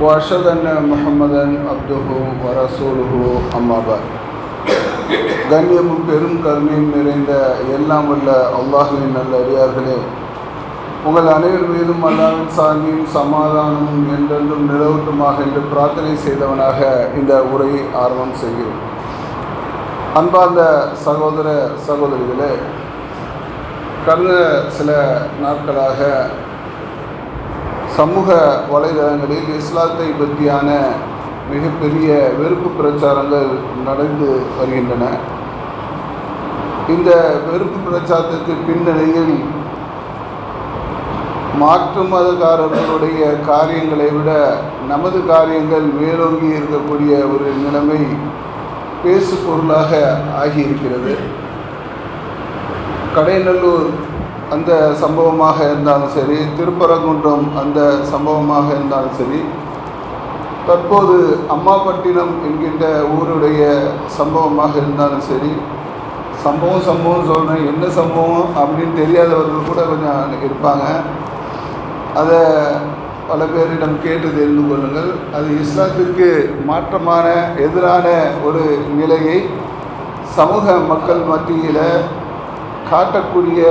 وأشهد أن محمدا عبده ورسوله أما بعد கண்ணியமும் பெரும் கருணையும் நிறைந்த எல்லாம் வல்ல அல்லாஹுவின் நல்ல அடியார்களே உங்கள் அனைவர் மீதும் அல்லாவின் சாந்தியும் சமாதானமும் என்றென்றும் நிலவட்டுமாக என்று பிரார்த்தனை செய்தவனாக இந்த உரையை ஆரம்பம் செய்கிறோம் அன்பார்ந்த சகோதர சகோதரிகளே கடந்த சில நாட்களாக சமூக வலைதளங்களில் இஸ்லாத்தை பற்றியான மிகப்பெரிய வெறுப்பு பிரச்சாரங்கள் நடந்து வருகின்றன. இந்த வெறுப்பு பிரச்சாரத்திற்கு பின்னணியில் மாற்று மதக்காரர்களுடைய காரியங்களை விட நமது காரியங்கள் மேலோங்கி இருக்கக்கூடிய ஒரு நிலைமை பேசு பொருளாக ஆகியிருக்கிறது. கடைநல்லூர் அந்த சம்பவமாக இருந்தாலும் சரி திருப்பரங்குன்றம் அந்த சம்பவமாக இருந்தாலும் சரி தற்போது அம்மாப்பட்டினம் என்கின்ற ஊருடைய சம்பவமாக இருந்தாலும் சரி சம்பவம் சம்பவம் சொல்கிறேன் என்ன சம்பவம் அப்படின்னு தெரியாதவர்கள் கூட கொஞ்சம் இருப்பாங்க. அதை பல பேரிடம் கேட்டு தெரிந்து கொள்ளுங்கள். அது இஸ்லாத்துக்கு மாற்றமான எதிரான ஒரு நிலையை சமூக மக்கள் மத்தியில் காட்டக்கூடிய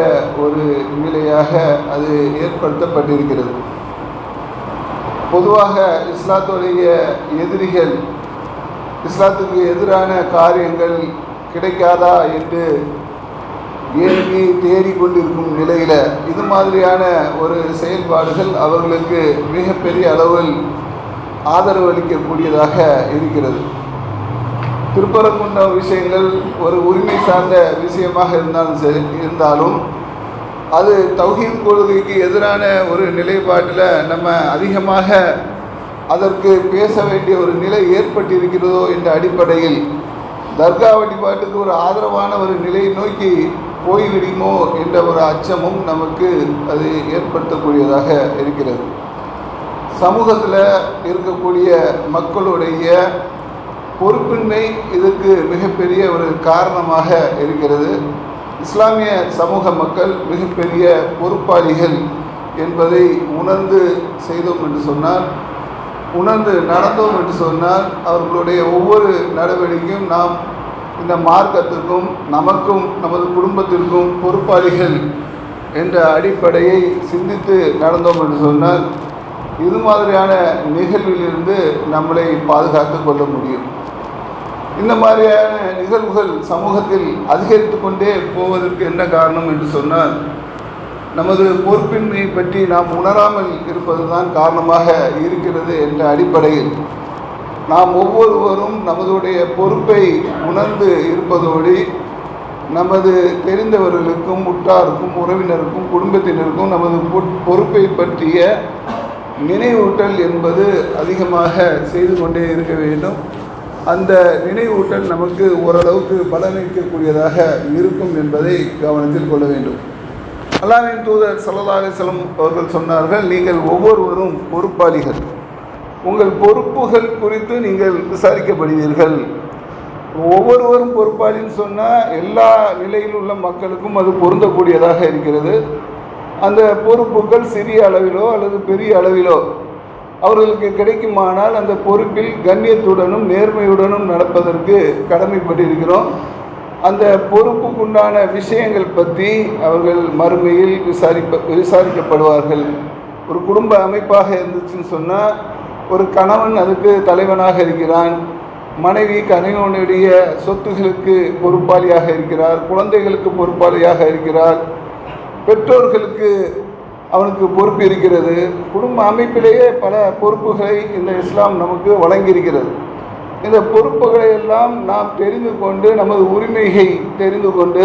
ஒரு நிலையாக அது ஏற்படுத்தப்பட்டிருக்கிறது. பொதுவாக இஸ்லாத்துடைய எதிரிகள் இஸ்லாத்துக்கு எதிரான காரியங்கள் கிடைக்காதா என்று ஏங்கி தேடிக்கொண்டிருக்கும் நிலையில் இது மாதிரியான ஒரு செயல்பாடுகள் அவர்களுக்கு மிகப்பெரிய அளவில் ஆதரவு அளிக்கக்கூடியதாக இருக்கிறது. திருப்பரங்குன்ற விஷயங்கள் ஒரு உரிமை சார்ந்த விஷயமாக இருந்தாலும் சரி இருந்தாலும் அது தௌஹீத் கொள்கைக்கு எதிரான ஒரு நிலைப்பாட்டில் நம்ம அதிகமாக அதற்கு பேச வேண்டிய ஒரு நிலை ஏற்பட்டிருக்கிறதோ என்ற அடிப்படையில் தர்கா வழிபாட்டுக்கு ஒரு ஆதரவான ஒரு நிலையை நோக்கி போய்விடுமோ என்ற ஒரு அச்சமும் நமக்கு அது ஏற்படுத்தக்கூடியதாக இருக்கிறது. சமூகத்தில் இருக்கக்கூடிய மக்களுடைய பொறுப்பின்மை இதற்கு மிகப்பெரிய ஒரு காரணமாக இருக்கிறது. இஸ்லாமிய சமூக மக்கள் மிகப்பெரிய பொறுப்பாளிகள் என்பதை உணர்ந்து செய்தோம் என்று சொன்னால் உணர்ந்து நடந்தோம் என்று சொன்னால் அவர்களுடைய ஒவ்வொரு நடவடிக்கையும் நாம் இந்த மார்க்கத்திற்கும் நமக்கும் நமது குடும்பத்திற்கும் பொறுப்பாளிகள் என்ற அடிப்படையை சிந்தித்து நடந்தோம் என்று சொன்னால் இது மாதிரியான நிகழ்விலிருந்து நம்மளை பாதுகாத்து கொள்ள முடியும். இந்த மாதிரியான நிகழ்வுகள் சமூகத்தில் அதிகரித்து கொண்டே போவதற்கு என்ன காரணம் என்று சொன்னால் நமது பொறுப்பின்மை பற்றி நாம் உணராமல் இருப்பதுதான் காரணமாக இருக்கிறது என்ற அடிப்படையில் நாம் ஒவ்வொருவரும் நமதுடைய பொறுப்பை உணர்ந்து இருப்பதோடு நமது தெரிந்தவர்களுக்கும் உற்றாருக்கும் உறவினருக்கும் குடும்பத்தினருக்கும் நமது பொறுப்பை பற்றிய நினைவூட்டல் என்பது அதிகமாக செய்து கொண்டே இருக்க வேண்டும். அந்த நினைவூட்டல் நமக்கு ஓரளவுக்கு பலனளிக்கக்கூடியதாக இருக்கும் என்பதை கவனத்தில் கொள்ள வேண்டும். அல்லாவின் தூதர் சல்லா அலிஸ்லம் அவர்கள் சொன்னார்கள் நீங்கள் ஒவ்வொருவரும் பொறுப்பாளிகள். உங்கள் பொறுப்புகள் குறித்து நீங்கள் விசாரிக்கப்படுவீர்கள். ஒவ்வொருவரும் பொறுப்பாளின்னு சொன்னால் எல்லா நிலையில் உள்ள மக்களுக்கும் அது பொருந்தக்கூடியதாக இருக்கிறது. அந்த பொறுப்புகள் சிறிய அளவிலோ அல்லது பெரிய அளவிலோ அவர்களுக்கு கிடைக்குமானால் அந்த பொறுப்பில் கண்ணியத்துடனும் நேர்மையுடனும் நடப்பதற்கு கடமைப்பட்டிருக்கிறோம். அந்த பொறுப்புக்குண்டான விஷயங்கள் பற்றி அவர்கள் மறுமையில் விசாரிப்ப விசாரிக்கப்படுவார்கள். ஒரு குடும்ப அமைப்பாக இருந்துச்சுன்னு சொன்னால் ஒரு கணவன் அதுக்கு தலைவனாக இருக்கிறான் மனைவி கணவனுடைய சொத்துகளுக்கு பொறுப்பாளியாக இருக்கிறார் குழந்தைகளுக்கு பொறுப்பாளியாக இருக்கிறார் பெற்றோர்களுக்கு அவனுக்கு பொறுப்பு இருக்கிறது. குடும்ப அமைப்பிலேயே பல பொறுப்புகளை இந்த இஸ்லாம் நமக்கு வழங்கியிருக்கிறது. இந்த பொறுப்புகளை எல்லாம் நாம் தெரிந்து கொண்டு நமது உரிமையை தெரிந்து கொண்டு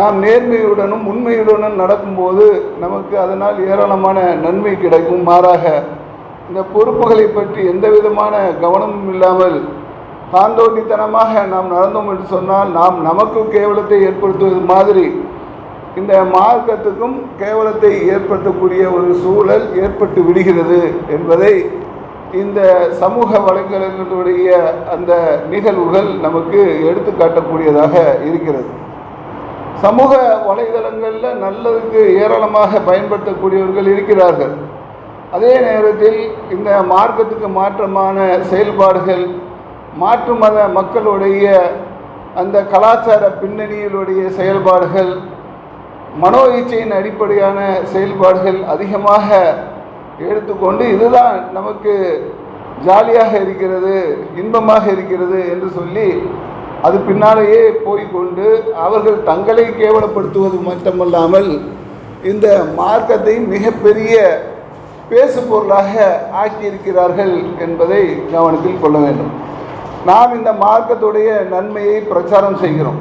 நாம் நேர்மையுடனும் உண்மையுடனும் நடக்கும்போது நமக்கு அதனால் ஏராளமான நன்மை கிடைக்கும் மாறாக இந்த பொறுப்புகளை பற்றி எந்த விதமான கவனமும் இல்லாமல் தாந்தோண்டித்தனமாக நாம் நடந்தோம் என்று சொன்னால் நாம் நமக்கு கேவலத்தை ஏற்படுத்துவது மாதிரி இந்த மார்க்கத்துக்கும் கேவலத்தை ஏற்படுத்தக்கூடிய ஒரு சூழல் ஏற்பட்டு விடுகிறது என்பதை இந்த சமூக வலைதளங்களுடைய அந்த நிகழ்வுகள் நமக்கு எடுத்துக்காட்டக்கூடியதாக இருக்கிறது. சமூக வலைதளங்களில் நல்லதுக்கு ஏராளமாக பயன்படுத்தக்கூடியவர்கள் இருக்கிறார்கள். அதே நேரத்தில் இந்த மார்க்கத்துக்கு மாற்றமான செயல்பாடுகள் மாற்று மத மக்களுடைய அந்த கலாச்சார பின்னணியிலுடைய செயல்பாடுகள் மனோ இச்சையின் அடிப்படையான செயல்பாடுகள் அதிகமாக எடுத்துக்கொண்டு இதுதான் நமக்கு ஜாலியாக இருக்கிறது இன்பமாக இருக்கிறது என்று சொல்லி அது பின்னாலேயே போய்கொண்டு அவர்கள் தங்களை கேவலப்படுத்துவது மட்டுமல்லாமல் இந்த மார்க்கத்தை மிகப்பெரிய பேசு பொருளாக ஆக்கியிருக்கிறார்கள் என்பதை கவனத்தில் கொள்ள வேண்டும். நாம் இந்த மார்க்கத்துடைய நன்மையை பிரச்சாரம் செய்கிறோம்.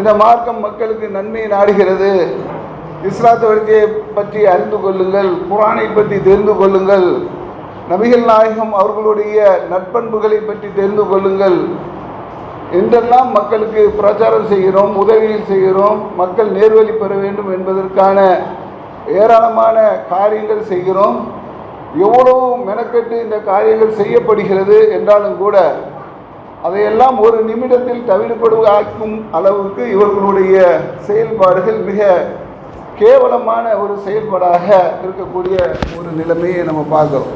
இந்த மார்க்கம் மக்களுக்கு நன்மையை நாடுகிறது. இஸ்லாத்து வழியை பற்றி அறிந்து கொள்ளுங்கள் குரானை பற்றி தெரிந்து கொள்ளுங்கள் நபிகள் நாயகம் அவர்களுடைய நட்பண்புகளை பற்றி தெரிந்து கொள்ளுங்கள். என்றெல்லாம் மக்களுக்கு பிரச்சாரம் செய்கிறோம் உதவியில் செய்கிறோம் மக்கள் நேர்வழி பெற வேண்டும் என்பதற்கான ஏராளமான காரியங்கள் செய்கிறோம். எவ்வளவு மெனக்கெட்டு இந்த காரியங்கள் செய்யப்படுகிறது என்றாலும் கூட அதையெல்லாம் ஒரு நிமிடத்தில் தவிடுபடுவாக்கும் அளவுக்கு இவர்களுடைய செயல்பாடுகள் மிக கேவலமான ஒரு செயல்பாடாக இருக்கக்கூடிய ஒரு நிலைமையை நம்ம பார்க்குறோம்.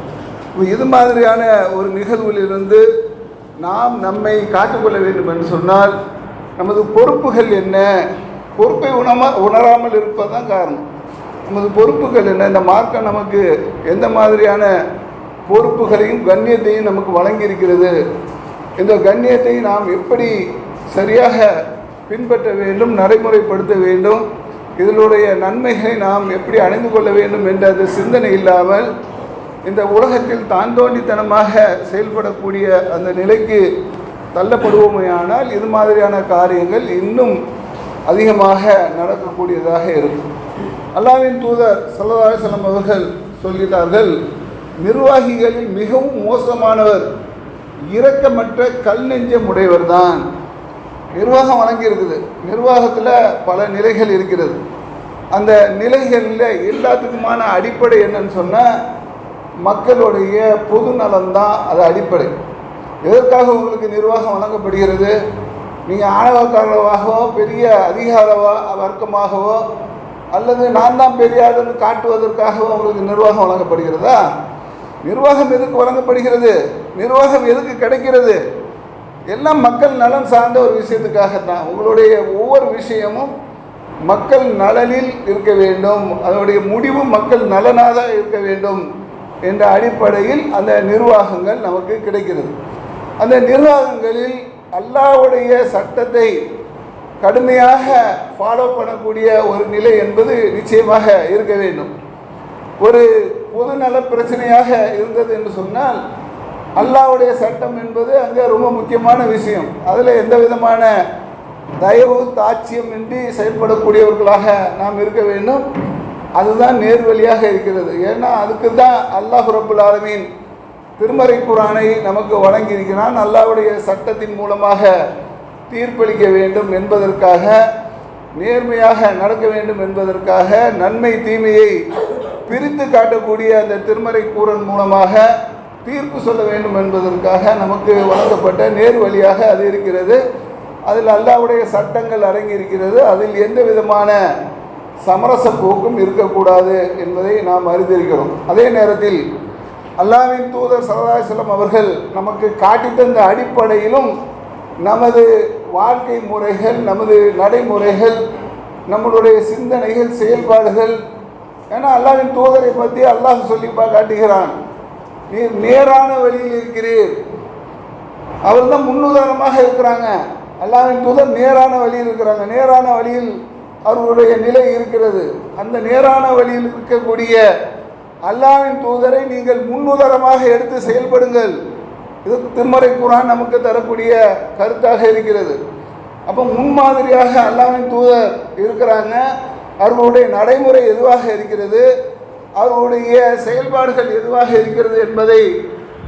இது மாதிரியான ஒரு நிகழ்வுகளிலிருந்து நாம் நம்மை காத்துக்கொள்ள வேண்டும் என்று சொன்னால் நமது பொறுப்புகள் என்ன? பொறுப்பை உணமா உணராமல் இருப்பதுதான் காரணம். நமது பொறுப்புகள் என்ன? இந்த மார்க்கம் நமக்கு எந்த மாதிரியான பொறுப்புகளையும் கண்ணியத்தையும் நமக்கு வழங்கியிருக்கிறது? இந்த கண்ணியத்தை நாம் எப்படி சரியாக பின்பற்ற வேண்டும் நடைமுறைப்படுத்த வேண்டும் இதனுடைய நன்மைகளை நாம் எப்படி அணிந்து கொள்ள வேண்டும் என்ற அந்த சிந்தனை இல்லாமல் இந்த உலகத்தில் தாந்தோண்டித்தனமாக செயல்படக்கூடிய அந்த நிலைக்கு தள்ளப்படுவோமையானால் இது மாதிரியான காரியங்கள் இன்னும் அதிகமாக நடக்கக்கூடியதாக இருக்கும். அல்லாவின் தூதர் சல்லதாசலம் அவர்கள் சொல்கிறார்கள் நிர்வாகிகளில் மிகவும் மோசமானவர் இரக்கமற்ற கல் நெஞ்சம் உடையவர் தான் நிர்வாகம் வழங்கியிருக்குது. நிர்வாகத்தில் பல நிலைகள் இருக்கிறது. அந்த நிலைகளில் எல்லாத்துக்குமான அடிப்படை என்னன்னு சொன்னால் மக்களுடைய பொது நலன்தான் அது அடிப்படை. எதற்காக உங்களுக்கு நிர்வாகம் வழங்கப்படுகிறது? நீங்கள் ஆணவக்காரவாகவோ பெரிய அதிகாரவோ வர்க்கமாகவோ அல்லது நான் தான் பெரிய ஆளுன்னு காட்டுவதற்காகவோ உங்களுக்கு நிர்வாகம் வழங்கப்படுகிறதா? நிர்வாகம் எதுக்கு வழங்கப்படுகிறது? நிர்வாகம் எதுக்கு கிடைக்கிறது? எல்லாம் மக்கள் நலன் சார்ந்த ஒரு விஷயத்துக்காக தான் உங்களுடைய ஒவ்வொரு விஷயமும் மக்கள் நலனில் இருக்க வேண்டும். அதனுடைய முடிவு மக்கள் நலனாக இருக்க வேண்டும் என்ற அடிப்படையில் அந்த நிர்வாகங்கள் நமக்கு கிடைக்கிறது. அந்த நிர்வாகங்களில் அல்லாவுடைய சட்டத்தை கடுமையாக ஃபாலோ பண்ணக்கூடிய ஒரு நிலை என்பது நிச்சயமாக இருக்க வேண்டும். ஒரு பொதுநல பிரச்சனையாக இருந்தது என்று சொன்னால் அல்லாஹ்வுடைய சட்டம் என்பது அங்கே ரொம்ப முக்கியமான விஷயம். அதில் எந்த விதமான தயவு தாட்சியம் இன்றி செயல்படக்கூடியவர்களாக நாம் இருக்க வேண்டும். அதுதான் நேர்வழியாக இருக்கிறது. ஏன்னா அதுக்கு தான் அல்லாஹ் ரபுல் ஆலமீன் திருமறை குரானை நமக்கு வழங்கியிருக்கிறான். அல்லாஹ்வுடைய சட்டத்தின் மூலமாக தீர்ப்பளிக்க வேண்டும் என்பதற்காக நேர்மையாக நடக்க வேண்டும் என்பதற்காக நன்மை தீமையை பிரித்து காட்டக்கூடிய அந்த திருமறை கூறன் மூலமாக தீர்ப்பு சொல்ல வேண்டும் என்பதற்காக நமக்கு வழங்கப்பட்ட நேர் வழியாக அது இருக்கிறது. அதில் அல்லாஹ்வுடைய சட்டங்கள் அடங்கி இருக்கிறது. அதில் எந்த விதமான சமரச போக்கும் இருக்கக்கூடாது என்பதை நாம் அறிந்திருக்கிறோம். அதே நேரத்தில் அல்லாஹ்வின் தூதர் சரதாசலம் அவர்கள் நமக்கு காட்டித் தந்த அடிப்படையிலும் நமது வாழ்க்கை முறைகள் நமது நடைமுறைகள் நம்மளுடைய சிந்தனைகள் செயல்பாடுகள் ஏன்னா அல்லாவின் தூதரை பற்றி அல்லாஹ் சொல்லி காட்டுகிறான். நீர் நேரான வழியில் இருக்கிறீர். அவர் தான் முன்னுதாரணமாக இருக்கிறாங்க. அல்லாவின் தூதர் நேரான வழியில் இருக்கிறாங்க. நேரான வழியில் அவர்களுடைய நிலை இருக்கிறது. அந்த நேரான வழியில் இருக்கக்கூடிய அல்லாஹ்வின் தூதரை நீங்கள் முன்னுதாரணமாக எடுத்து செயல்படுங்கள். இது திருமறை குரான் நமக்கு தரக்கூடிய கருத்தாக இருக்கிறது. அப்போ முன்மாதிரியாக அல்லாவின் தூதர் இருக்கிறாங்க. அவர்களுடைய நடைமுறை எதுவாக இருக்கிறது? அவர்களுடைய செயல்பாடுகள் எதுவாக இருக்கிறது என்பதை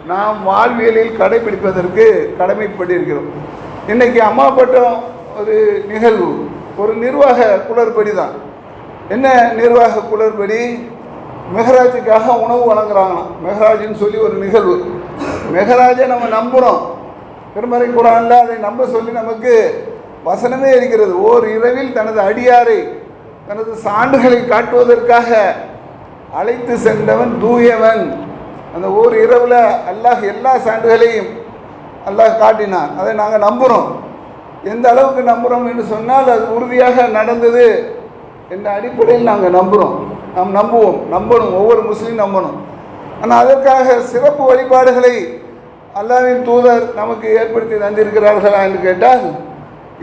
நாம் வாழ்வியலில் கடைபிடிப்பதற்கு கடமைப்பட்டிருக்கிறோம். இன்னைக்கு அம்மாப்பட்டம் ஒரு நிகழ்வு ஒரு நிர்வாக குளறுபடி தான். என்ன நிர்வாக குளறுபடி? மெஹராஜுக்காக உணவு வழங்குறாங்களாம். மெஹராஜ்னு சொல்லி ஒரு நிகழ்வு. மெஹராஜை நம்ம நம்புகிறோம் திருமறை குரானில் அதை நம்ப சொல்லி நமக்கு வசனமே இருக்கிறது. ஓர் இரவில் தனது அடியாரை தனது சான்றுகளை காட்டுவதற்காக அழைத்து சென்றவன் தூயவன். அந்த ஓர் இரவில் அல்லாஹ் எல்லா சான்றுகளையும் அல்லாஹ் காட்டினான். அதை நாங்கள் நம்புகிறோம் எந்த அளவுக்கு நம்புகிறோம் என்று சொன்னால் அது உறுதியாக நடந்தது என்ற அடிப்படையில் நாங்கள் நம்புகிறோம் நாம் நம்புவோம் நம்பணும் ஒவ்வொரு முஸ்லீம் நம்பணும். ஆனால் அதற்காக சிறப்பு வழிபாடுகளை அல்லாவின் தூதர் நமக்கு ஏற்படுத்தி தந்திருக்கிறார்களா என்று கேட்டால்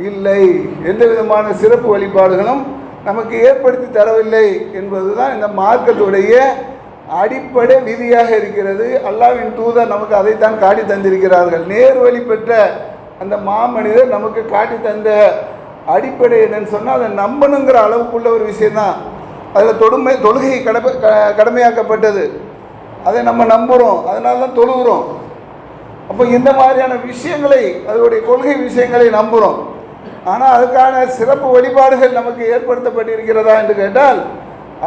இல்லை. எந்த விதமான சிறப்பு வழிபாடுகளும் நமக்கு ஏற்படுத்தி தரவில்லை என்பதுதான் இந்த மார்க்கத்துடைய அடிப்படை விதியாக இருக்கிறது. அல்லாவின் தூதர் நமக்கு அதைத்தான் காட்டி தந்திருக்கிறார்கள். நேர்வழி பெற்ற அந்த மாமனிதர் நமக்கு காட்டி தந்த அடிப்படை என்னன்னு சொன்னால் அதை நம்பணுங்கிற அளவுக்குள்ள ஒரு விஷயந்தான் அதில் தொடுமை தொழுகை கடமை க- கடமையாக்கப்பட்டது. அதை நம்ம நம்புகிறோம் அதனால தான் தொழுகிறோம். அப்போ இந்த மாதிரியான விஷயங்களை அதனுடைய கொள்கை விஷயங்களை நம்புகிறோம் ஆனால் அதுக்கான சிறப்பு வழிபாடுகள் நமக்கு ஏற்படுத்தப்பட்டிருக்கிறதா என்று கேட்டால்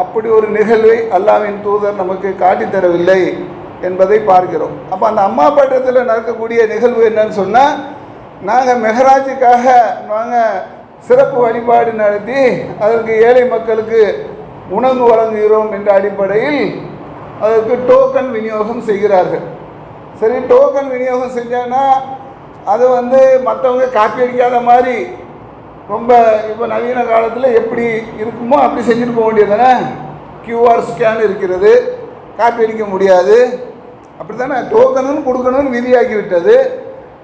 அப்படி ஒரு நிகழ்வை அல்லாவின் தூதர் நமக்கு காட்டித்தரவில்லை என்பதை பார்க்கிறோம். அப்போ அந்த அம்மா பட்டத்தில் நடக்கக்கூடிய நிகழ்வு என்னன்னு சொன்னால் நாங்கள் மெஹராஜுக்காக நாங்கள் சிறப்பு வழிபாடு நடத்தி அதற்கு ஏழை மக்களுக்கு உணவு வழங்குகிறோம் என்ற அடிப்படையில் அதற்கு டோக்கன் விநியோகம் செய்கிறார்கள். சரி டோக்கன் விநியோகம் செஞ்சான்னா அது வந்து மற்றவங்க காப்பி அடிக்காத மாதிரி ரொம்ப இப்போ நவீன காலத்தில் எப்படி இருக்குமோ அப்படி செஞ்சுட்டு போக வேண்டியது தானே கியூஆர் ஸ்கேன் இருக்கிறது காப்பி அடிக்க முடியாது. அப்படி தானே டோக்கனுன்னு கொடுக்கணும்னு விதியாக்கி விட்டது.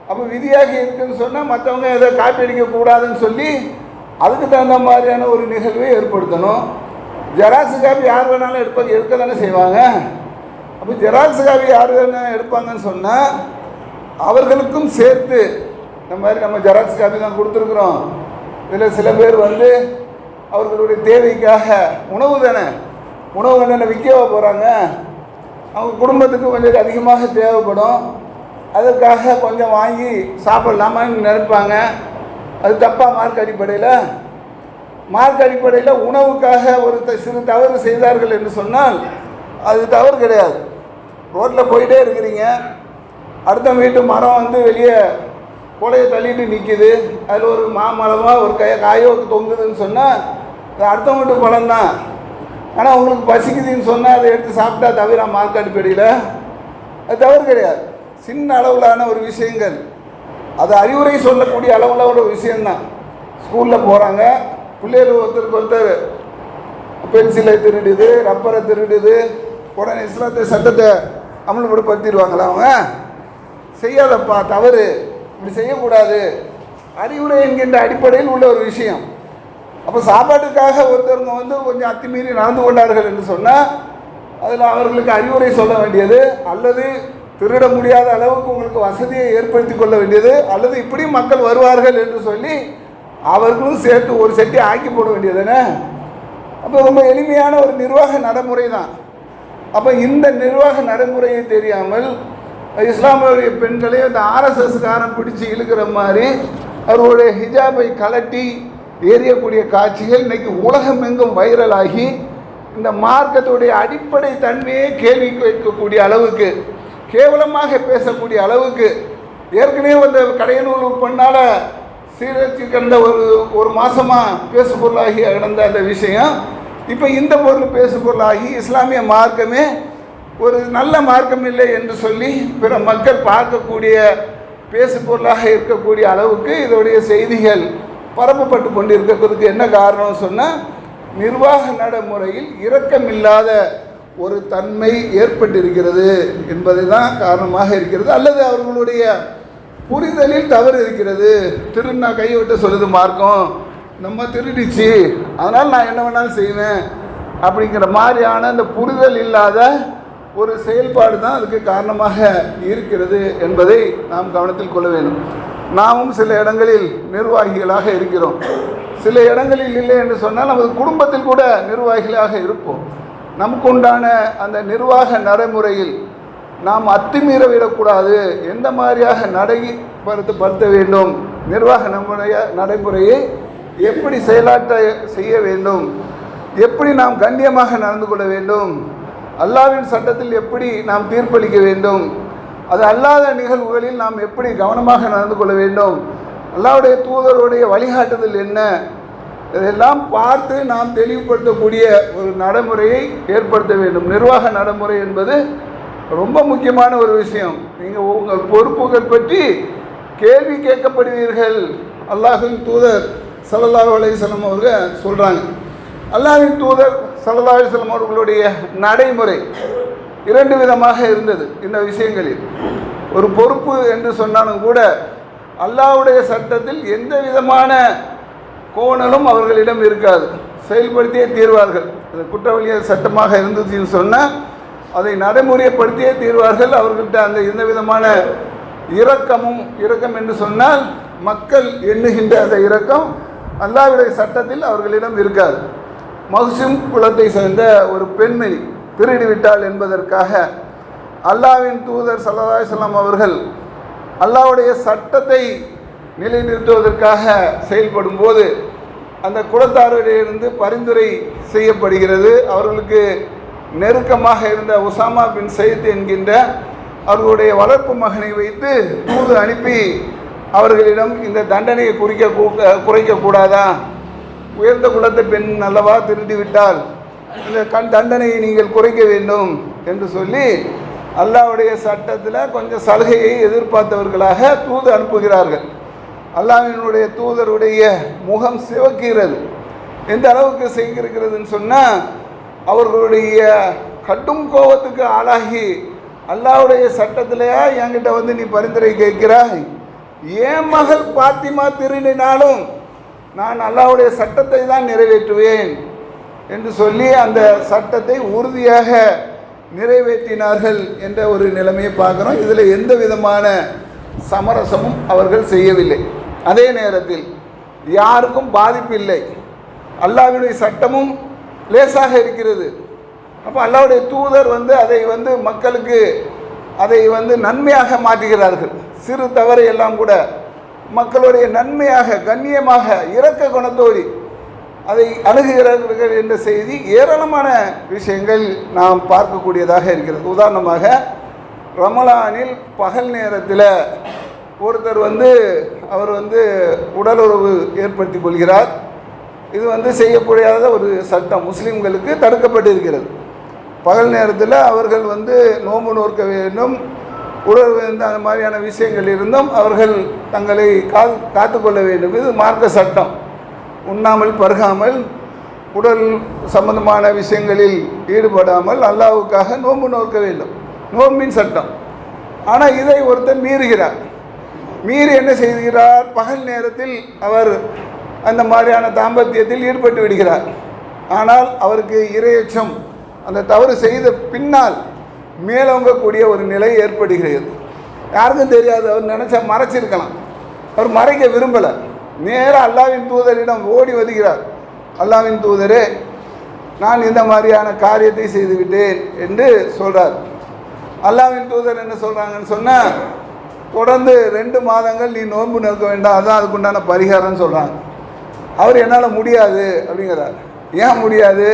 அப்போ விதியாகி இருக்குன்னு சொன்னால் மற்றவங்க எதை காப்பி அடிக்கக்கூடாதுன்னு சொல்லி அதுக்கு தகுந்த மாதிரியான ஒரு நிகழ்வை ஏற்படுத்தணும். ஜெராக்ஸ் காப்பி யார் வேணாலும் எடுப்பாங்க எடுக்க தானே செய்வாங்க. அப்போ ஜெராக்ஸ் காப்பி யார் வேணாலும் எடுப்பாங்கன்னு சொன்னால் அவர்களுக்கும் சேர்த்து இந்த மாதிரி நம்ம ஜெராக்ஸ் காப்பி தான் கொடுத்துருக்குறோம். இதில் சில பேர் வந்து அவர்களுடைய தேவைக்காக உணவு தானே? உணவு என்னென்ன விற்கவா போகிறாங்க அவங்க குடும்பத்துக்கு கொஞ்சம் அதிகமாக தேவைப்படும். அதற்காக கொஞ்சம் வாங்கி சாப்பிட்லாமான்னு நினைப்பாங்க. அது தப்பாக மார்க் அடிப்படையில்? மார்க் அடிப்படையில் உணவுக்காக ஒரு சிறு தவறு செய்தார்கள் என்று சொன்னால் அது தவறு கிடையாது. ரோட்டில் போயிட்டே இருக்கிறீங்க. அடுத்த வீட்டு மரம் வந்து வெளியே கொலையை தள்ளிட்டு நிற்கிது அதில் ஒரு மாமரமாக ஒரு கையை காயோ தொங்குதுன்னு சொன்னால் அது அடுத்த வீட்டு பழம் தான் ஆனால் உங்களுக்கு பசிக்குதுன்னு சொன்னால் அதை எடுத்து சாப்பிட்டா தவிர மார்க் அடிப்படையில் அது தவறு கிடையாது. சின்ன அளவிலான ஒரு விஷயங்கள். அது அறிவுரை சொல்லக்கூடிய அளவில் ஒரு விஷயந்தான் ஸ்கூலில் போகிறாங்க பிள்ளைகள் ஒருத்தருக்கு ஒருத்தர் பென்சிலை திருடுது ரப்பரை திருடுது உடனே இஸ்லாத்தை சட்டத்தை அமல்படுத்திடுவாங்களா அவங்க? செய்யாதப்பா தவறு. இப்படி செய்யக்கூடாது. அறிவுரை என்கின்ற அடிப்படையில் உள்ள ஒரு விஷயம். அப்போ சாப்பாட்டுக்காக ஒருத்தவங்க வந்து கொஞ்சம் அத்துமீறி நடந்து கொண்டார்கள் என்று சொன்னால் அதில் அவர்களுக்கு அறிவுரை சொல்ல வேண்டியது அல்லது திருட முடியாத அளவுக்கு உங்களுக்கு வசதியை ஏற்படுத்தி கொள்ள வேண்டியது அல்லது இப்படி மக்கள் வருவார்கள் என்று சொல்லி அவர்களும் சேர்த்து ஒரு செட்டி ஆக்கி போட வேண்டியதுன்னு அப்போ ரொம்ப எளிமையான ஒரு நிர்வாக நடைமுறை தான் அப்போ இந்த நிர்வாக நடைமுறையை தெரியாமல் இஸ்லாமிய பெண்களையும் அந்த ஆர்எஸ்எஸ்காரன் பிடிச்சி இழுக்கிற மாதிரி அவர்களுடைய ஹிஜாபை கலட்டி எரியக்கூடிய காட்சிகள் இன்னைக்கு உலகம் எங்கும் வைரலாகி இந்த மார்க்கத்துடைய அடிப்படை தன்மையை கேள்வி வைக்கக்கூடிய அளவுக்கு கேவலமாக பேசக்கூடிய அளவுக்கு ஏற்கனவே அந்த கடையனூர் பெண்ணால் சீரழிச்சு கிடந்த ஒரு ஒரு மாதமாக பேசு பொருளாகி கிடந்த அந்த விஷயம். இப்போ இந்த பொருள் பேசு பொருளாகி இஸ்லாமிய மார்க்கமே ஒரு நல்ல மார்க்கம் இல்லை என்று சொல்லி பிற மக்கள் பார்க்கக்கூடிய பேசு பொருளாக இருக்கக்கூடிய அளவுக்கு இதோடைய செய்திகள் பரப்பப்பட்டு கொண்டிருக்கிறதுக்கு என்ன காரணம் சொன்னால் நிர்வாக நடைமுறையில் இரக்கமில்லாத ஒரு தன்மை ஏற்பட்டிருக்கிறது என்பதை தான் காரணமாக இருக்கிறது. அல்லது அவர்களுடைய புரிதலில் தவறு இருக்கிறது. திருநா கைவிட்டு சொல்லுது மார்க்கம். நம்ம திருடிச்சு அதனால் நான் என்ன வேணாலும் செய்வேன் அப்படிங்கிற மாதிரியான அந்த புரிதல் இல்லாத ஒரு செயல்பாடு தான் அதுக்கு காரணமாக இருக்கிறது என்பதை நாம் கவனத்தில் கொள்ள வேண்டும். நாமும் சில இடங்களில் நிர்வாகிகளாக இருக்கிறோம். சில இடங்களில் இல்லை என்று சொன்னால் நமது குடும்பத்தில் கூட நிர்வாகிகளாக இருப்போம். நமக்கு உண்டான அந்த நிர்வாக நடைமுறையில் நாம் அத்துமீற விடக்கூடாது எந்த மாதிரியாக நடைபடுத்தப்படுத்த வேண்டும்? நிர்வாக நம்முடைய நடைமுறையை எப்படி செயலாற்ற செய்ய வேண்டும்? எப்படி நாம் கண்ணியமாக நடந்து கொள்ள வேண்டும்? அல்லாவின் சட்டத்தில் எப்படி நாம் தீர்ப்பளிக்க வேண்டும்? அது அல்லாத நிகழ்வுகளில் நாம் எப்படி கவனமாக நடந்து கொள்ள வேண்டும்? அல்லாவுடைய தூதருடைய வழிகாட்டுதல் என்ன? இதெல்லாம் பார்த்து நாம் தெளிவுபடுத்தக்கூடிய ஒரு நடைமுறையை ஏற்படுத்த வேண்டும். நிர்வாக நடைமுறை என்பது ரொம்ப முக்கியமான ஒரு விஷயம். நீங்கள் உங்கள் பொறுப்புகள் பற்றி கேள்வி கேட்கப்படுவீர்கள். அல்லாஹின் தூதர் சல்லல்லாஹு அலைஹிஸ்ஸலாம் அவர்கள் சொல்கிறாங்க அல்லாவின் தூதர் சல்லல்லாஹு அலைஹிஸ்ஸலாம் அவர்களுடைய நடைமுறை இரண்டு விதமாக இருந்தது இந்த விஷயங்களில். ஒரு பொறுப்பு என்று சொன்னாலும் கூட அல்லாஹ்வுடைய சட்டத்தில் எந்த விதமான கோணலும் அவர்களிடம் இருக்காது. செயல்படுத்தியே தீர்வார்கள். அது குற்றவாளியல் சட்டமாக இருந்துச்சுன்னு சொன்னால் அதை நடைமுறைப்படுத்தியே தீர்வார்கள். அவர்கள்ட்ட அந்த எந்த விதமான இரக்கமும் இரக்கம் என்று சொன்னால் மக்கள் எண்ணுகின்ற அந்த இரக்கம் அல்லாவுடைய சட்டத்தில் அவர்களிடம் இருக்காது. மஹ்சிம் குலத்தை சேர்ந்த ஒரு பெண்மணி திருடிவிட்டாள் என்பதற்காக அல்லாஹ்வின் தூதர் சல்லல்லாஹு அலைஹி அவர்கள் அல்லாஹ்வுடைய சட்டத்தை நிலைநிறுத்துவதற்காக செயல்படும் போது அந்த குலத்தாரிலிருந்து பரிந்துரை செய்யப்படுகிறது. அவர்களுக்கு நெருக்கமாக இருந்த உசாமா பின் சயித் என்கின்ற அவர்களுடைய வளர்ப்பு மகனை வைத்து தூது அனுப்பி அவர்களிடம் இந்த தண்டனையை குறிக்க கூ- குறைக்கக்கூடாதா? உயர்ந்த குலத்தை பெண் அல்லவா திருடி விட்டால் இந்த கண் தண்டனையை நீங்கள் குறைக்க வேண்டும் என்று சொல்லி அல்லாவுடைய சட்டத்தில் கொஞ்சம் சலுகையை எதிர்பார்த்தவர்களாக தூது அனுப்புகிறார்கள். அல்லாவினுடைய தூதருடைய முகம் சிவக்கிறது. எந்த அளவுக்கு செய்கிறதுன்னு சொன்னால் அவர்களுடைய கடும் கோபத்துக்கு ஆளாகி அல்லாவுடைய சட்டத்திலேயே என்கிட்ட வந்து நீ பரிந்துரை கேட்கிறாய். என் மகள் பாத்திமா திருடினாலும் நான் அல்லாவுடைய சட்டத்தை தான் நிறைவேற்றுவேன் என்று சொல்லி அந்த சட்டத்தை உறுதியாக நிறைவேற்றினார்கள் என்ற ஒரு நிலைமையை பார்க்குறோம். இதில் எந்த விதமான சமரசமும் அவர்கள் செய்யவில்லை. அதே நேரத்தில் யாருக்கும் பாதிப்பு இல்லை. அல்லாவுடைய சட்டமும் லேசாக இருக்கிறது. அப்போ அல்லாவுடைய தூதர் வந்து அதை வந்து மக்களுக்கு அதை வந்து நன்மையாக மாற்றுகிறார்கள். சிறு தவறை எல்லாம் கூட மக்களுடைய நன்மையாக கண்ணியமாக இரக்க குணத்தோடி அதை அணுகுகிறார்கள் என்ற செய்தி ஏராளமான விஷயங்கள் நாம் பார்க்கக்கூடியதாக இருக்கிறது. உதாரணமாக ரமலானில் பகல் நேரத்தில் ஒருத்தர் வந்து அவர் வந்து உடலுறவு ஏற்படுத்தி கொள்கிறார். இது வந்து செய்யக்கூடாத ஒரு சட்டம். முஸ்லீம்களுக்கு தடுக்கப்பட்டிருக்கிறது. பகல் நேரத்தில் அவர்கள் வந்து நோம்பு நோக்க வேண்டும் உடல் இந்த அந்த மாதிரியான விஷயங்கள் இருந்தும் அவர்கள் தங்களை கா காத்துக்கொள்ள வேண்டும். இது மார்க்க சட்டம். உண்ணாமல் பருகாமல் உடல் சம்பந்தமான விஷயங்களில் ஈடுபடாமல் அல்லாஹ்வுக்காக நோன்பு நோக்க வேண்டும். நோம்பின் சட்டம். ஆனால் இதை ஒருத்தர் மீறுகிறார். மீறி என்ன செய்கிறார்? பகல் நேரத்தில் அவர் அந்த மாதிரியான தாம்பத்தியத்தில் ஈடுபட்டு விடுகிறார். ஆனால் அவருக்கு இரையச்சம் அந்த தவறு செய்த பின்னால் மேலோங்கக்கூடிய ஒரு நிலை ஏற்படுகிறது. யாருக்கும் தெரியாது அவர் நினச்சா மறைச்சிருக்கலாம். அவர் மறைக்க விரும்பலை. நேராக அல்லாவின் தூதரிடம் ஓடி வருகிறார். அல்லாவின் தூதரே நான் இந்த மாதிரியான காரியத்தை செய்துவிட்டேன் என்று சொல்கிறார் அல்லாவின் தூதர் என்ன சொல்கிறாங்கன்னு சொன்னால் தொடர்ந்து ரெண்டு மாதங்கள் நீ நோன்பு நிற்க வேண்டாம். அதான் அதுக்குண்டான பரிகாரம்னு சொல்கிறாங்க அவர் என்னால் முடியாது அப்படிங்கிறார். ஏன் முடியாது?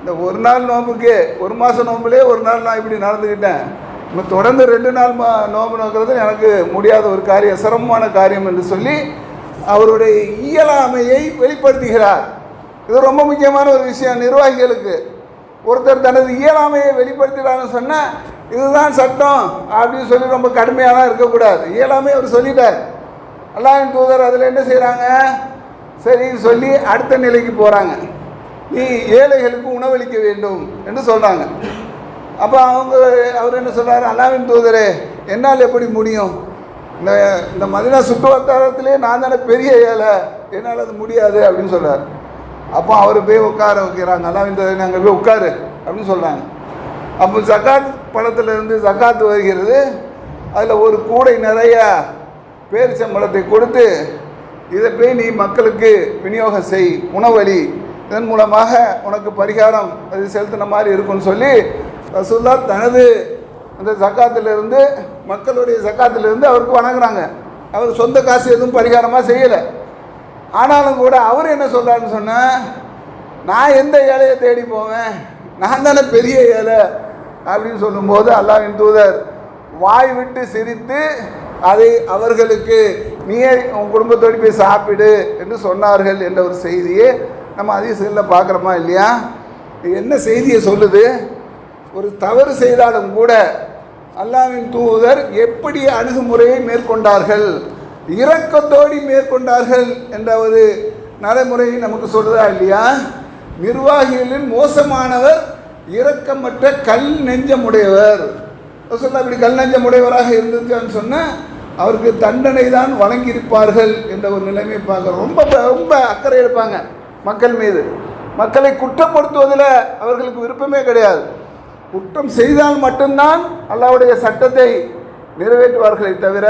இந்த ஒரு நாள் நோம்புக்கு ஒரு மாதம் நோம்புலே ஒரு நாள் நான் இப்படி நடந்துக்கிட்டேன். இப்போ தொடர்ந்து ரெண்டு நாள் மா நோம்பு நோக்கிறது எனக்கு முடியாத ஒரு காரியம் சிரமமான காரியம் என்று சொல்லி அவருடைய இயலாமையை வெளிப்படுத்துகிறார். இது ரொம்ப முக்கியமான ஒரு விஷயம் நிர்வாகிகளுக்கு. ஒருத்தர் தனது இயலாமையை வெளிப்படுத்திட்டாருன்னு சொன்னால் இதுதான் சட்டம் அப்படின்னு சொல்லி ரொம்ப கடுமையாலாம் இருக்கக்கூடாது. இயலாமை அவர் சொல்லிட்டார். அல்லாஹின் தூதர் அதில் என்ன செய்கிறாங்க சரின்னு சொல்லி அடுத்த நிலைக்கு போகிறாங்க நீ ஏழைகளுக்கு உணவளிக்க வேண்டும் என்று சொல்கிறாங்க அப்போ அவங்க அவர் என்ன சொல்கிறாரு அல்லாவின் தூதரே என்னால் எப்படி முடியும்? இந்த இந்த மதினா சுற்று வட்டாரத்திலே நான் தானே பெரிய ஏழை என்னால் அது முடியாது அப்படின்னு சொல்கிறார் அப்போ அவர் போய் உட்கார வைக்கிறாங்க. அல்லாவின் தூதரே அங்கே போய் உட்காரு அப்படின்னு சொல்கிறாங்க அப்போ ஜக்காத் பழத்திலிருந்து ஜக்காத்து வருகிறது. அதில் ஒரு கூடை நிறைய பேரிச்சம்பழத்தை கொடுத்து இதை போய் நீ மக்களுக்கு விநியோகம் செய் உணவளி இதன் மூலமாக உனக்கு பரிகாரம் அது செலுத்தின மாதிரி இருக்கும்னு சொல்லி ரசூல்லா தனது அந்த ஜக்காத்திலிருந்து மக்களுடைய ஜக்காத்திலிருந்து அவருக்கு வணங்குறாங்க. அவர் சொந்த காசு எதுவும் பரிகாரமாக செய்யலை. ஆனாலும் கூட அவர் என்ன சொல்கிறாருன்னு சொன்னால் நான் எந்த ஏழையை தேடி போவேன்? நான் தானே பெரிய ஏழை. அப்படின்னு சொல்லும்போது அல்லாவின் தூதர் வாய் விட்டு சிரித்து அதை அவர்களுக்கு நீயே உன் குடும்பத்தோடு போய் சாப்பிடு என்று சொன்னார்கள் என்ற ஒரு செய்தியை நம்ம அதிசயங்களில் பார்க்குறோமா இல்லையா? என்ன செய்தியை சொல்லுது? ஒரு தவறு செய்தாலும் கூட அல்லாவின் தூதர் எப்படி அணுகுமுறையை மேற்கொண்டார்கள்? இரக்கத்தோடி மேற்கொண்டார்கள் என்ற ஒரு நடைமுறையை நமக்கு சொல்லுதா இல்லையா? நிர்வாகிகளின் மோசமானவர் இரக்கமற்ற கல் நெஞ்சமுடையவர். சொல்ல அப்படி கல் நெஞ்சமுடையவராக இருந்திருக்கான்னு சொன்னால் அவருக்கு தண்டனை தான் வழங்கியிருப்பார்கள் என்ற ஒரு நிலைமையை பார்க்குறோம். ரொம்ப ரொம்ப அக்கறை எடுப்பாங்க. மக்கள் மீது. மக்களை குற்றப்படுத்துவதில் அவர்களுக்கு விருப்பமே கிடையாது. குற்றம் செய்தால் மட்டும்தான் அல்லாவுடைய சட்டத்தை நிறைவேற்றுவார்களே தவிர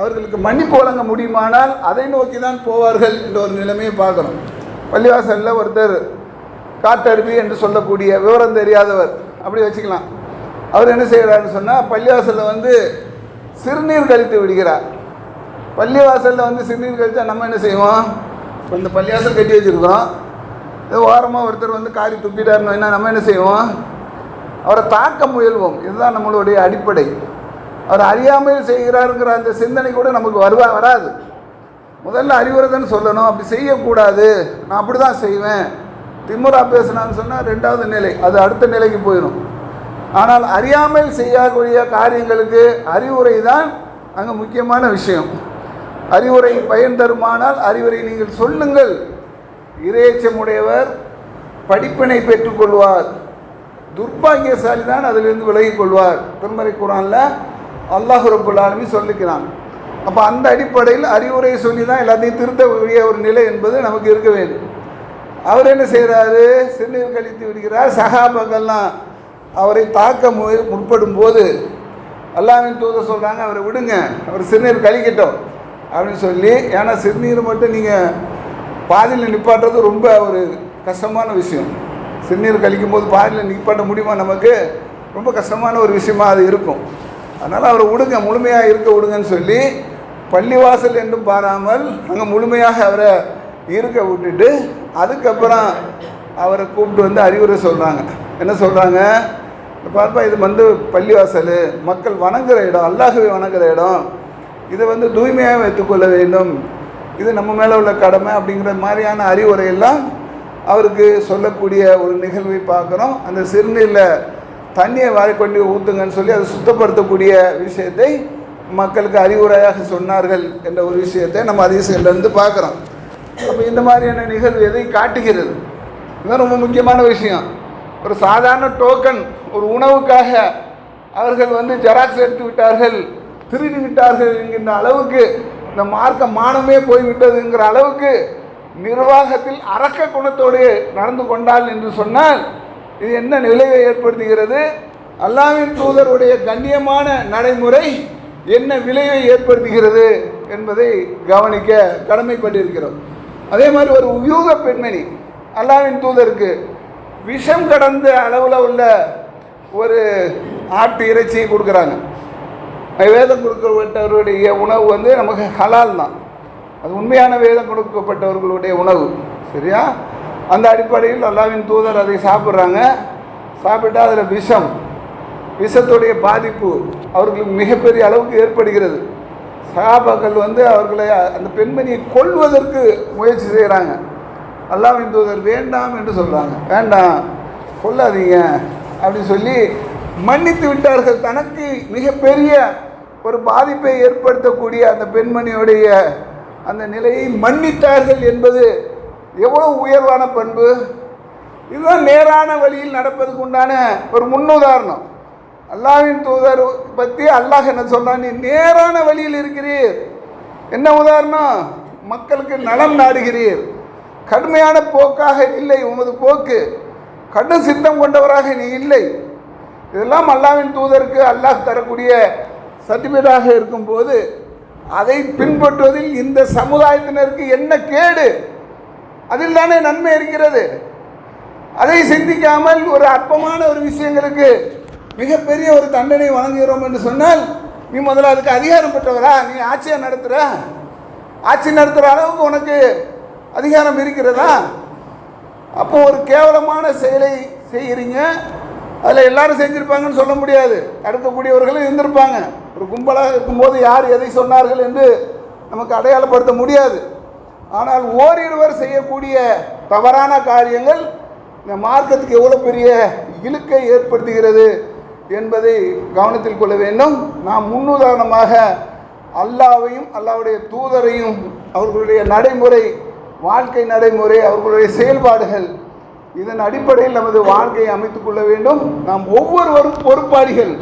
அவர்களுக்கு மன்னிப்பு வழங்க முடியுமானால் அதை நோக்கி தான் போவார்கள் என்ற ஒரு நிலைமையை பார்க்கணும். பள்ளிவாசலில் ஒருத்தர் காட்டருவி என்று சொல்லக்கூடிய விவரம் தெரியாதவர் அப்படி வச்சுக்கலாம். அவர் என்ன செய்கிறாருன்னு சொன்னால் பள்ளிவாசலில் வந்து சிறுநீர் கழித்து விடுகிறார். பள்ளிவாசலில் வந்து சிறுநீர் கழித்தா நம்ம என்ன செய்வோம்? இப்போ இந்த பள்ளியாசம் கட்டி வச்சுருக்கோம். ஓரமாக ஒருத்தர் வந்து காரி துப்பிட்டாருன்னு நம்ம என்ன செய்வோம்? அவரை தாக்க முயல்வோம். இதுதான் நம்மளுடைய அடிப்படை. அவர் அறியாமையில் செய்கிறாருங்கிற அந்த சிந்தனை கூட நமக்கு வருவா வராது. முதல்ல அறிவுரை சொல்லணும். அப்படி செய்யக்கூடாது. நான் அப்படி தான் செய்வேன். திமுறா பேசினான்னு சொன்னால் ரெண்டாவது நிலை. அது அடுத்த நிலைக்கு போயிடும் ஆனால் அறியாமல் செய்யக்கூடிய காரியங்களுக்கு அறிவுரை தான் அங்கே முக்கியமான விஷயம். அறிவுரை பயன் தருமானால் அறிவுரை நீங்கள் சொல்லுங்கள். இரையச்சமுடையவர் படிப்பினை பெற்றுக்கொள்வார் துர்பாகியசாலி தான் அதிலிருந்து விலகிக் கொள்வார். திருமறை குரானில் அல்லாஹ் ரபுல் ஆலமி சொல்லிக்கிறான். அப்போ அந்த அடிப்படையில் அறிவுரை சொல்லி தான் எல்லாத்தையும் திருத்தக்கூடிய ஒரு நிலை என்பது நமக்கு இருக்க வேண்டும். அவர் என்ன செய்கிறாரு சிறுநீர் கழித்து விடுகிறார். சகாபங்கள்லாம் அவரை தாக்க முற்படும் போது அல்லாவின் தூதர் சொல்கிறாங்க அவரை விடுங்க. அவர் சிறுநீர் கழிக்கட்டும். அப்படின்னு சொல்லி ஏன்னா சிறுநீர் மட்டும் நீங்கள் பாதியில் நிப்பாட்டுறது ரொம்ப ஒரு கஷ்டமான விஷயம். சிறுநீர் கழிக்கும் போது பாதியில் நிப்பாட்ட முடியுமா நமக்கு? ரொம்ப கஷ்டமான ஒரு விஷயமா அது இருக்கும். அதனால் அவரை விடுங்க முழுமையாக இருக்க விடுங்கன்னு சொல்லி பள்ளிவாசல் என்றும் பாராமல் அங்கே முழுமையாக அவரை இருக்க விட்டுட்டு அதுக்கப்புறம் அவரை கூப்பிட்டு வந்து அறிவுரை சொல்கிறாங்க என்ன சொல்கிறாங்க பார்ப்பா இது வந்து பள்ளிவாசல். மக்கள் வணங்குற இடம் அல்லாஹுவை வணங்குற இடம். இதை வந்து தூய்மையாக வைத்துக்கொள்ள வேண்டும். இது நம்ம மேலே உள்ள கடமை அப்படிங்கிற மாதிரியான அறிவுரையெல்லாம் அவருக்கு சொல்லக்கூடிய ஒரு நிகழ்வை பார்க்குறோம். அந்த சிறுநீரில் தண்ணியை வாரி கொண்டு ஊற்றுங்கன்னு சொல்லி அதை சுத்தப்படுத்தக்கூடிய விஷயத்தை மக்களுக்கு அறிவுரையாக சொன்னார்கள் என்ற ஒரு விஷயத்தை நம்ம அதிசயிலிருந்து பார்க்குறோம். அப்போ இந்த மாதிரியான நிகழ்வு எதை காட்டுகிறது? இதுதான் ரொம்ப முக்கியமான விஷயம். ஒரு சாதாரண டோக்கன் ஒரு உணவுக்காக அவர்கள் வந்து ஜெராக்ஸ் எடுத்து விட்டார்கள் திருடி விட்டார்கள் என்கின்ற அளவுக்கு இந்த மார்க்க மானமே போய்விட்டதுங்கிற அளவுக்கு நிர்வாகத்தில் அரக்க குணத்தோடு நடந்து கொண்டாள் என்று சொன்னால் இது என்ன நிலையை ஏற்படுத்துகிறது? அல்லாவின் தூதருடைய கண்ணியமான நடைமுறை என்ன விளைவை ஏற்படுத்துகிறது என்பதை கவனிக்க கடமைப்பட்டிருக்கிறோம். அதே மாதிரி ஒரு உயூக பெண்மணி அல்லாவின் தூதருக்கு விஷம் கடந்த அளவில் உள்ள ஒரு ஆட்டு இறைச்சியை கொடுக்குறாங்க. வேதம் கொடுக்கப்பட்டவருடைய உணவு வந்து நமக்கு ஹலால் தான் அது உண்மையான வேதம் கொடுக்கப்பட்டவர்களுடைய உணவு. சரியா? அந்த அடிப்படையில் அல்லாவின் தூதர் அதை சாப்பிட்றாங்க. சாப்பிட்டா அதில் விஷம் விஷத்துடைய பாதிப்பு அவர்களுக்கு மிகப்பெரிய அளவுக்கு ஏற்படுகிறது. சகாபாக்கள் வந்து அவர்களை அந்த பெண்மணியை கொல்வதற்கு முயற்சி செய்கிறாங்க அல்லாவின் தூதர் வேண்டாம் என்று சொல்கிறாங்க வேண்டாம் கொல்லாதீங்க அப்படின்னு சொல்லி மன்னித்து விட்டார்கள். தனக்கு மிகப்பெரிய ஒரு பாதிப்பை ஏற்படுத்தக்கூடிய அந்த பெண்மணியுடைய அந்த நிலையை மன்னித்தார்கள் என்பது எவ்வளோ உயர்வான பண்பு. இதுதான் நேரான வழியில் நடப்பதுக்கு உண்டான ஒரு முன்னுதாரணம். அல்லாவின் தூதர் பற்றி அல்லாஹ் என்ன சொன்னான் நீ நேரான வழியில் இருக்கிறீர். என்ன உதாரணம்? மக்களுக்கு நலம் நாடுகிறீர். கடுமையான போக்காக இல்லை உமது போக்கு. கடும் சித்தம் கொண்டவராக நீ இல்லை. இதெல்லாம் அல்லாவின் தூதருக்கு அல்லாஹ் தரக்கூடிய சர்டிஃபிகேட்டாக இருக்கும்போது அதை பின்பற்றுவதில் இந்த சமுதாயத்தினருக்கு என்ன கேடு? அதில் தானே நன்மை இருக்கிறது. அதை சிந்திக்காமல் ஒரு அற்பமான ஒரு விஷயங்களுக்கு மிகப்பெரிய ஒரு தண்டனை வழங்குகிறோம் என்று சொன்னால் நீ முதல்ல அதுக்கு அதிகாரம் பெற்றவரா? நீ ஆட்சியை நடத்துகிற ஆட்சி நடத்துகிற அளவுக்கு உனக்கு அதிகாரம் இருக்கிறதா? அப்போ ஒரு கேவலமான செயலை செய்கிறீங்க. அதில் எல்லாரும் செஞ்சுருப்பாங்கன்னு சொல்ல முடியாது. நடத்தக்கூடியவர்களும் இருந்திருப்பாங்க. ஒரு கும்பலாக இருக்கும்போது யார் எதை சொன்னார்கள் என்று நமக்கு அடையாளப்படுத்த முடியாது. ஆனால் ஓரிருவர் செய்யக்கூடிய தவறான காரியங்கள் இந்த மார்க்கத்துக்கு எவ்வளோ பெரிய இழுக்கை ஏற்படுத்துகிறது என்பதை கவனத்தில் கொள்ள வேண்டும். நாம் முன்னுதாரணமாக அல்லாவையும் அல்லாவுடைய தூதரையும் அவர்களுடைய நடைமுறை வாழ்க்கை நடைமுறை அவர்களுடைய செயல்பாடுகள் இதன் அடிப்படையில் நமது வாழ்க்கையை அமைத்துக் கொள்ள வேண்டும். நாம் ஒவ்வொருவரும் பொறுப்பாளிகள்.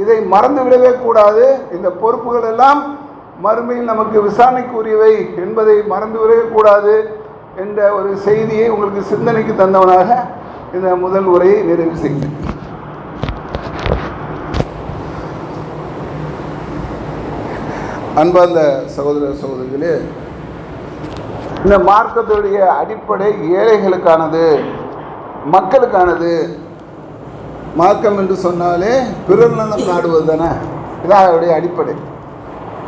இதை மறந்துவிடவே கூடாது. இந்த பொறுப்புகள் எல்லாம் மறுமையில் நமக்கு விசாரணைக்குரியவை என்பதை மறந்துவிடவே கூடாது என்ற ஒரு செய்தியை உங்களுக்கு சிந்தனைக்கு தந்தவனாக இந்த முதல் உரையை நிறைவு செய்கிறேன். அன்பார்ந்த சகோதர சகோதரிகளே இந்த மார்க்கத்துடைய அடிப்படை ஏழைகளுக்கானது மக்களுக்கானது. மார்க்கம் என்று சொன்னாலே பிறர் நலம் நாடுவது தானே? இதான் அவருடைய அடிப்படை.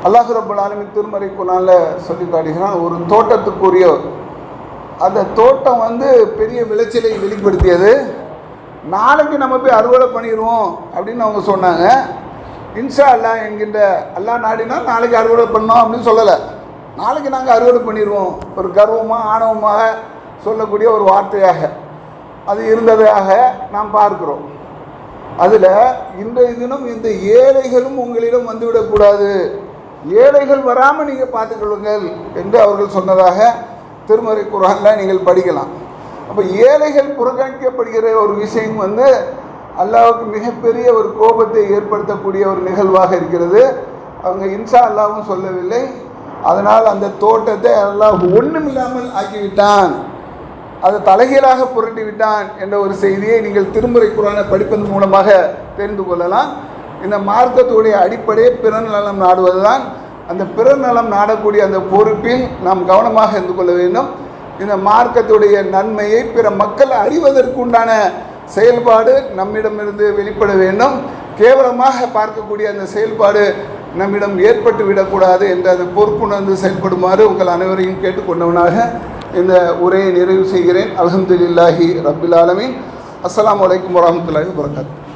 அல்லாஹு ரப்பல் ஆலமின் திருமறை குணால சொல்லி காட்டுகிறான் ஒரு தோட்டத்துக்குரிய அந்த தோட்டம் வந்து பெரிய விளைச்சலை வெளிப்படுத்தியது. நாளைக்கு நம்ம போய் அறுவடை பண்ணிடுவோம் அப்படின்னு அவங்க சொன்னாங்க. இன்ஷா அல்லாஹ் என்கின்ற அல்லாஹ் நாடினா நாளைக்கு அறுவடை பண்ணோம் அப்படின்னு சொல்லலை. நாளைக்கு நாங்கள் அறுவடை பண்ணிடுவோம். ஒரு கர்வமாக ஆணவமாக சொல்லக்கூடிய ஒரு வார்த்தையாக. அது இருந்ததாக நாம் பார்க்கிறோம். அதில் இன்றைய தினம் இந்த ஏழைகளும் உங்களிடம் வந்துவிடக்கூடாது. ஏழைகள் வராமல் நீங்கள் பார்த்துக்கொள்ளுங்கள் என்று அவர்கள் சொன்னதாக திருமறை குரானில் நீங்கள் படிக்கலாம். அப்போ ஏழைகள் புறக்கணிக்கப்படுகிற ஒரு விஷயம் வந்து அல்லாவுக்கு மிகப்பெரிய ஒரு கோபத்தை ஏற்படுத்தக்கூடிய ஒரு நிகழ்வாக இருக்கிறது. அவங்க இன்ஷா அல்லாவும் சொல்லவில்லை. அதனால் அந்த தோட்டத்தை அல்லாஹ் ஒன்றுமில்லாமல் ஆக்கிவிட்டான். அதை தலைகீழாக புரட்டி விட்டான் என்ற ஒரு செய்தியை நீங்கள் திருமுறை குரானை படிப்பதன் மூலமாக தெரிந்து கொள்ளலாம். இந்த மார்க்கத்துடைய அடிப்படையே பிறநலம் நாடுவதுதான். அந்த பிறநலம் நாடக்கூடிய அந்த பொறுப்பில் நாம் கவனமாக இருந்து கொள்ள வேண்டும். இந்த மார்க்கத்துடைய நன்மையை பிற மக்கள் அறிவதற்குண்டான செயல்பாடு நம்மிடமிருந்து வெளிப்பட வேண்டும். கேவலமாக பார்க்கக்கூடிய அந்த செயல்பாடு நம்மிடம் ஏற்பட்டு விடக்கூடாது என்ற அந்த பொறுப்புணர்ந்து செயல்படுமாறு உங்கள் அனைவரையும் கேட்டுக்கொண்டவனாக இந்த உரையை நிறைவு செய்கிறேன். அலமதுல்லாஹி ரபில் ஆலமின். அஸ்லாம் அலைக்கும் வரமத்துல வரகாத்து